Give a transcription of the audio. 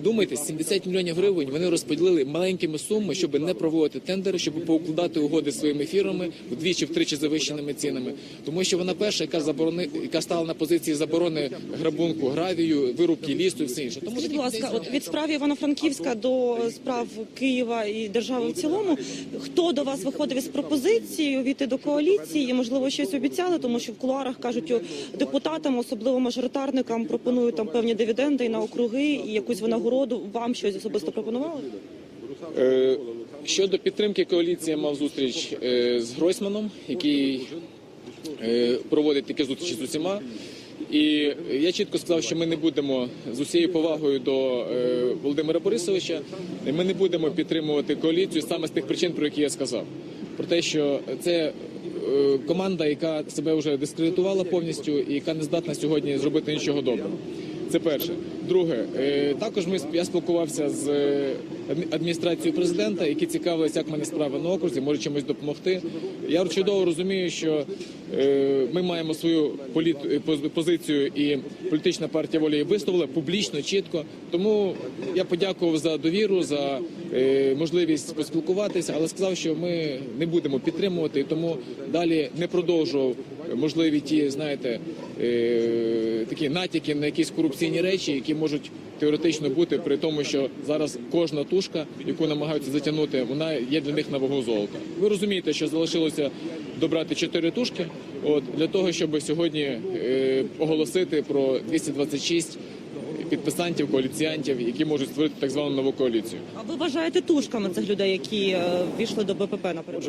Вдумайтесь, 70 мільйонів гривень вони розподілили маленькими сумами, щоб не проводити тендери, щоб поукладати угоди своїми фірмами вдвічі втричі завищеними цінами. Тому що вона перша, яка заборони, яка стала на позиції заборони грабунку гравію, вирубки лісу і все інше. Тому будь ласка, от від справ Івано-Франківська до справ Києва і держави в цілому, хто до вас виходив із пропозицією війти до коаліції і можливо щось обіцяли, тому що в кулуарах кажуть депутатам, особливо мажоритарникам, пропонують там певні дивіденди і на округи і якусь винагороду. Вам щось особисто пропонували? Е, Щодо підтримки коаліції, мав зустріч е, з Гройсманом, який е, проводить такі зустрічі з усіма. І я чітко сказав, що ми не будемо з усією повагою до Володимира Борисовича. Ми не будемо підтримувати коаліцію саме з тих причин, про які я сказав. Про те, що це команда, яка себе вже дискредитувала повністю і яка не здатна сьогодні зробити нічого доброго. Це перше. Друге, е, також ми я спілкувався з е, адміністрацією президента, які цікавилися, як мене справи на окрузі, може чимось допомогти. Я чудово розумію, що е, ми маємо свою позицію, і політична партія волі висловила публічно, чітко. Тому я подякував за довіру, за можливість поспілкуватися, але сказав, що ми не будемо підтримувати, тому далі не продовжував можливі ті, знаєте, такі натяки на якісь корупційні речі, які можуть теоретично бути при тому, що зараз кожна тушка, яку намагаються затягнути, вона є для них на вагу золота. Ви розумієте, що залишилося добрати чотири тушки, от для того, щоб сьогодні е, оголосити про 226 підписантів, коаліціянтів, які можуть створити так звану нову коаліцію. А ви вважаєте тушками цих людей, які е, війшли до БПП, наприклад?